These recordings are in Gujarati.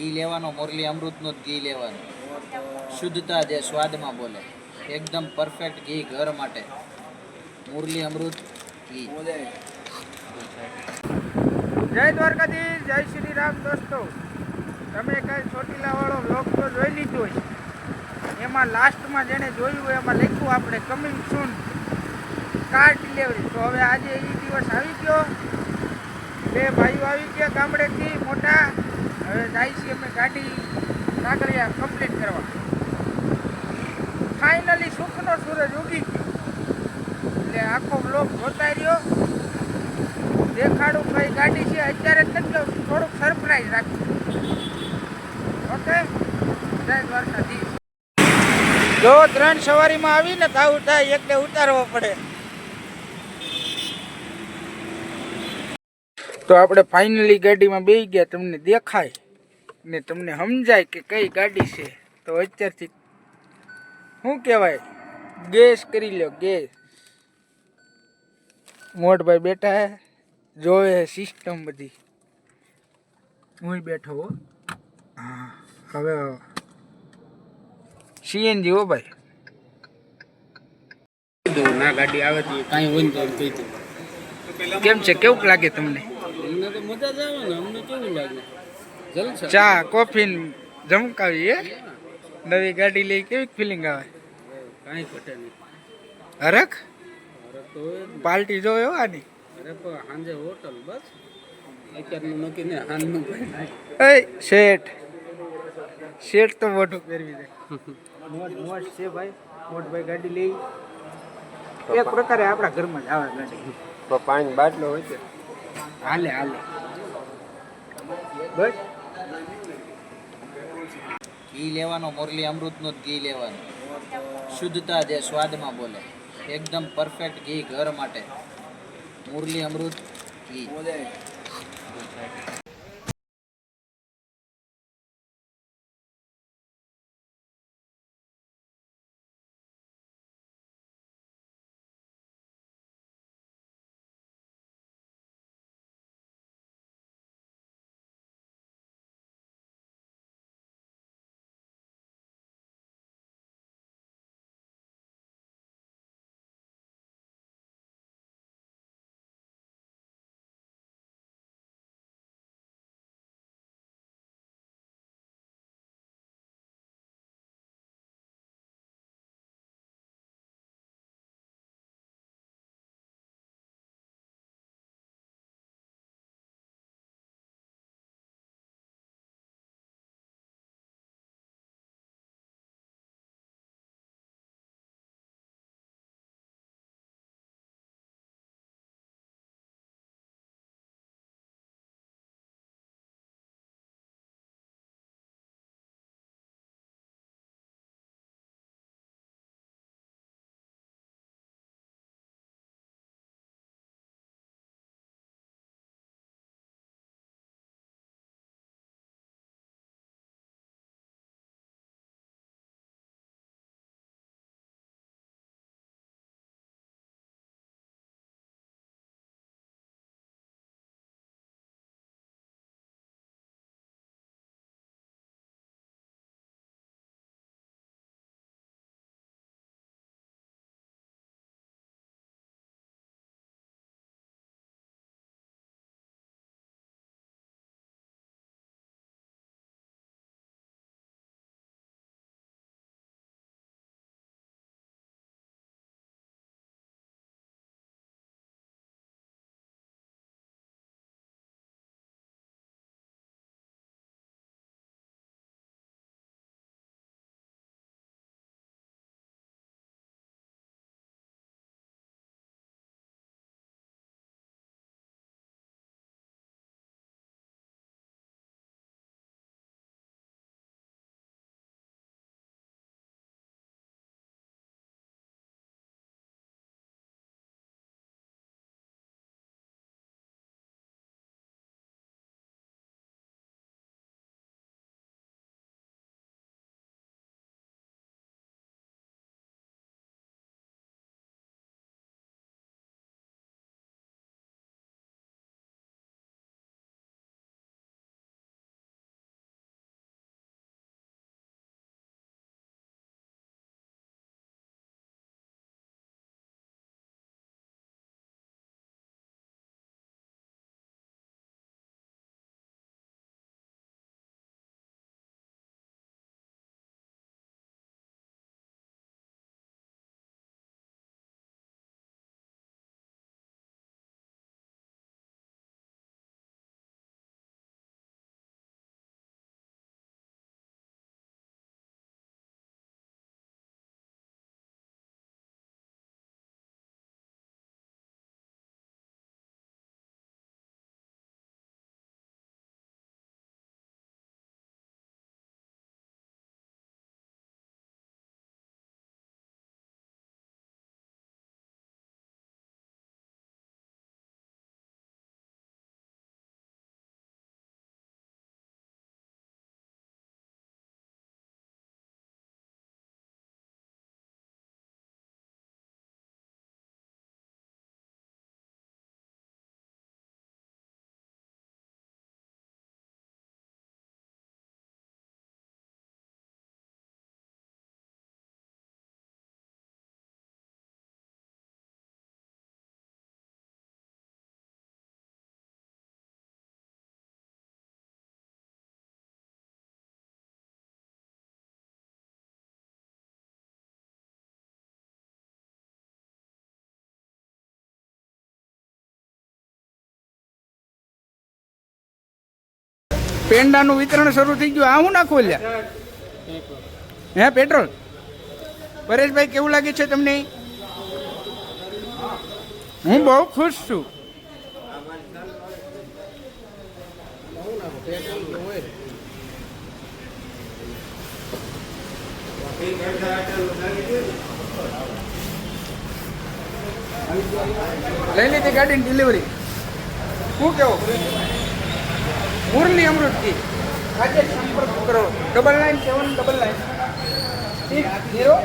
ઘી લેવાનો, મોરલી અમૃતનું જ ઘી લેવાનું. શુદ્ધતા જે સ્વાદમાં બોલે, એકદમ પરફેક્ટ ઘી ઘર માટે. મુરલી અમૃત ઘી. જય દ્વારકાધીશ, જય શ્રી રામ દોસ્તો. તમે કાંઈ ચોટીલા વાળો બ્લોગ તો જોઈ લીધો હોય એમાં લાસ્ટમાં જેને જોયું હોય એમાં લખ્યું આપણે કમિંગ સૂન કાર ડિલિવરી તો હવે આજે એ દિવસ આવી ગયો. બે ભાઈઓ આવી ગયા ગામડેથી, મોટા. હવે જાય છીએ અમે ગાડી કાગળિયા કમ્પ્લીટ કરવા. ફાઇનલી સુખનો સૂરજ ઉગી ગયો. એટલે આખો બ્લોક જોતા રહ્યો. દેખાડું કઈ ગાડી છે, અત્યારે જ નથી થોડુંક સરપ્રાઈઝ રાખ્યું ઓકે જય દ્વારકાધીશ. જો ત્રણ સવારીમાં આવીને તાવ થાય એટલે ઉતારવો પડે. તો આપણે ફાઇનલી ગાડીમાં બેસી ગયા, તમને દેખાય. ને તમને સમજાય કે કઈ ગાડી છે તો અત્યારથી શું કહેવાય? ગેસ કરી લો ગેસ. મોટભાઈ બેઠા હે જોવે સિસ્ટમ બધી. હું બેઠો હો. હા હવે સીએનજી હો ભાઈ. ના ગાડી આવે તો કાંઈ હોય તો એમ કહી દઉં કેમ છે કેવું લાગે તમને? અમને તો મજા જ આવે ને અમને કેવું લાગે? ચા કોફી જમકાવી હે? નવી ગાડી લઈ કેવી ફિલિંગ આવે? કાંઈ ઘટે નહીં. હરખ? તો. પાર્ટી જો એવો આની? અરે પણ સાંજે હોટલ બસ. અત્યારનું નક્કી ને હાલનું ભાઈ એ શેઠ. શેઠ તો મોટું પહેરવી દે. મોટ મોટ છે ભાઈ. મોટભાઈ ગાડી લઈ. એક પ્રકારે આપણા ઘરમાં જ આવે ગાડી. પાણી બાટલો હોય છે હાલે હાલે. બસ. ઘી લેવાનો, મોરલી અમૃતનું જ ઘી લેવાનું. શુદ્ધતા જે સ્વાદમાં બોલે. એકદમ પરફેક્ટ ઘી ઘર માટે. મુરલી અમૃત ઘી. પેંડાનું વિતરણ શરૂ થઈ ગયું. આ હું ના લ્યા હે, પેટ્રોલ? પરેશભાઈ, કેવું લાગે છે તમને? હું બહુ ખુશ છું. લઈ લીધી ગાડીની ડિલિવરી શું કેવો? મુરલી અમૃતજી આજે સંપર્ક કરો. Double nine seven double nine six zero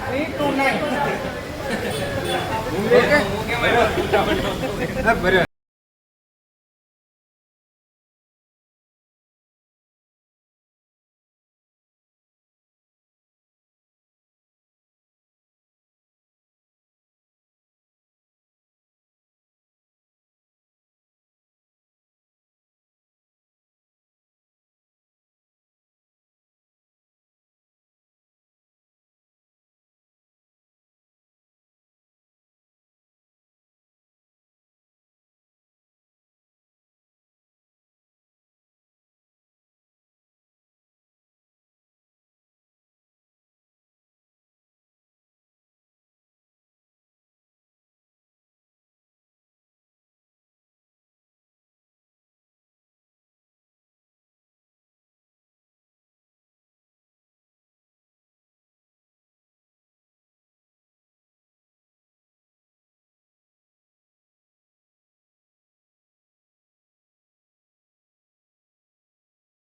three two nine okay